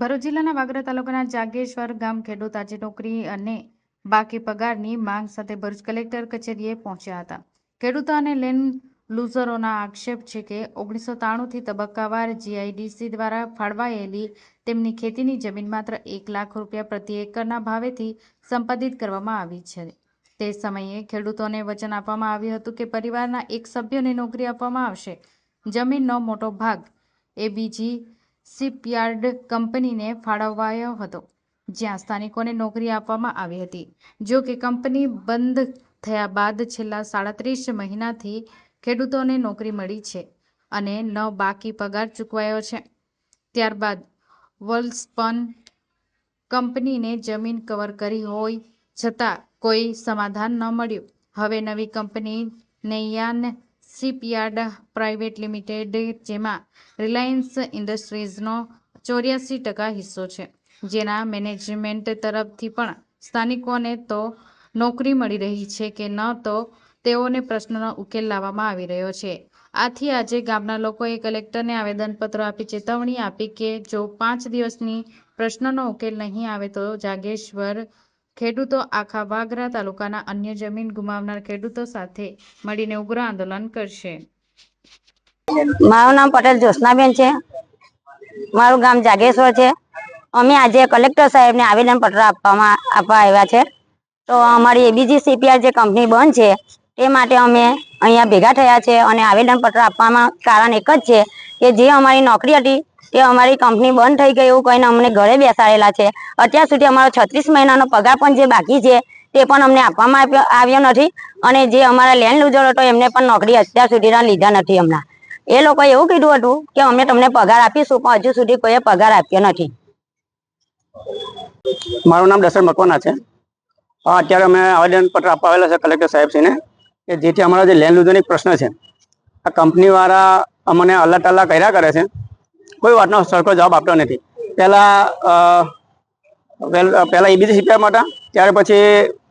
ભરૂચ જિલ્લાના વાગરા તાલુકાના જાગેશ્વર ગામ ખેડૂત આજે નોકરી અને બાકી પગારની માંગ સાથે ભરૂચ કલેક્ટર કચેરીએ પહોંચ્યા હતા. ખેડૂતો અને લેન્ડ લૂઝરોના આક્ષેપ છે કે ઓગણીસો ત્રાણુંથી તબક્કાવાર જીઆઈડીસી દ્વારા ફાળવાયેલી તેમની ખેતીની જમીન માત્ર એક લાખ રૂપિયા પ્રતિ એકરના ભાવેથી સંપાદિત કરવામાં આવી છે. તે સમયે ખેડૂતોને વચન આપવામાં આવ્યું હતું કે પરિવારના એક સભ્યને નોકરી આપવામાં આવશે. જમીનનો મોટો ભાગ એ બીજી શિપયાર્ડ કંપનીને ફાળવાયો હતો, જ્યાં સ્થાનિકોને નોકરી આપવામાં આવી હતી. જો કે કંપની બંધ થયા બાદ છેલ્લા સાડત્રીસ મહિનાથી ખેડૂતોને નોકરી મળી છે અને ન બાકી પગાર ચૂકવાયો છે. ત્યારબાદ વોલ્સપન કંપનીને જમીન કવર કરી હોય છતાં કોઈ સમાધાન ન મળ્યું. હવે નવી company Nauyaan shipyard private limited, જેમાં રિલાયન્સ ઇન્ડસ્ટ્રીઝનો ચોર્યાસી ટકા હિસ્સો છે. જેના મેનેજમેન્ટ તરફથી પણ સ્થાનિકોને તો નોકરી મળી રહી છે કે ન, તો તેઓને પ્રશ્નનો ઉકેલ લાવવામાં આવી રહ્યો છે. આથી આજે ગામના લોકોએ કલેક્ટરને આવેદનપત્ર આપી ચેતવણી આપી કે જો પાંચ દિવસની પ્રશ્નનો ઉકેલ નહીં આવે તો જાગેશ્વર ખેડૂતો આખા વાગરા તાલુકાના અન્ય જમીન ગુમાવનાર ખેડૂતો સાથે મળીને ઉગ્ર આંદોલન કરશે. મારું નામ પટેલ જોશનાબેન છે. મારું ગામ જાગેશ્વર છે. અમે આજે કલેક્ટર સાહેબને આવેદન પત્ર આપવામાં, આપવા આવ્યા છે. તો અમારી એબીજી સીપીઆર જે કંપની બંધ છે, તે માટે અમે અહીંયા ભેગા થયા છે અને આવેદન પત્ર આપવામાં કારણ એક જ છે કે જે અમારી નોકરી હતી તે અમારી કંપની બંધ થઈ ગઈ એવું કહીને અમને ઘરે બેસાડેલા છે. અત્યાર સુધી અમારો છત્રીસ મહિનાનો પગાર પણ જે બાકી છે, તે પણ અમને આપવામાં આવ્યો નથી. અને જે અમારા લેન્ડ લૂઝર હતો, એમને પણ નોકરી અત્યાર સુધીના લીધા નથી હમણાં. એ લોકોએ એવું કીધું હતું કે અમે તમને પગાર આપીશું, પણ હજુ સુધી કોઈએ પગાર આપ્યો નથી. મારું નામ દશરથ મકવાના છે. અત્યારે અમે આવેદનપત્ર આપવા છે કલેક્ટર સાહેબશ્રીને કે જેથી અમારા જે લેન્ડ લૂઝરનો પ્રશ્ન છે, આ કંપનીવાળા અમને અલ્લા ટલ્લા કર્યા કરે છે. કોઈ વાતનો સરખો જવાબ આપતો નથી. પહેલાં પહેલાં એબીસી સીપીઆર હતા. ત્યાર પછી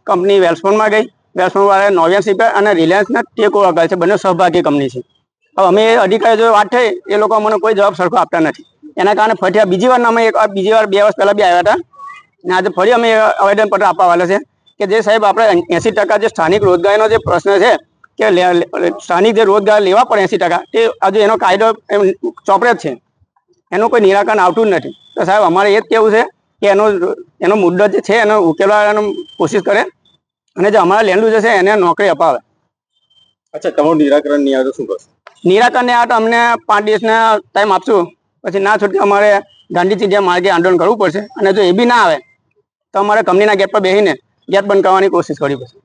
કંપની વેલ્સફોનમાં ગઈ. વેલ્સફોનવાળા નોવિયન સીપીઆર અને રિલાયન્સના ટેક ઓવર કરે છે. બંને સહભાગી કંપની છે. હવે અમે અધિકારી જો વાત થઈ. એ લોકો અમને કોઈ જવાબ સરખો આપતા નથી. એના કારણે ફરી બીજી વાર અમે એક બીજી વાર બે વર્ષ પહેલાં બી આવ્યા હતા. અને આજે ફરી અમે આવેદનપત્ર આપવા વાળા છે કે જે સાહેબ આપણે એંસી ટકા જે સ્થાનિક રોજગારીનો જે પ્રશ્ન છે કે સ્થાનિક જે રોજગાર લેવા પડે એંસી ટકા, તે આજે એનો કાયદો એમ ચોપડે જ છે. એનું કોઈ નિરાકરણ આવતું જ નથી. તો સાહેબ અમારે એ જ કહેવું છે કે એનો એનો મુદ્દો જે છે એનો ઉકેલવાનો કોશિશ કરે અને જે અમારા લેન્ડ જે છે એને નોકરી અપાવે. અચ્છા તમારું નિરાકરણ નહીં આવે તો શું કરશો? નિરાકરણને આ તો અમને પાંચ દિવસના ટાઈમ આપશું. પછી ના છૂટકે અમારે ગાંધીજી જે માર્ગે આંદોલન કરવું પડશે અને જો એ બી ના આવે તો અમારે કંપનીના ગેટ પર બેસીને ગેટ બંધ કરવાની કોશિશ કરવી પડશે.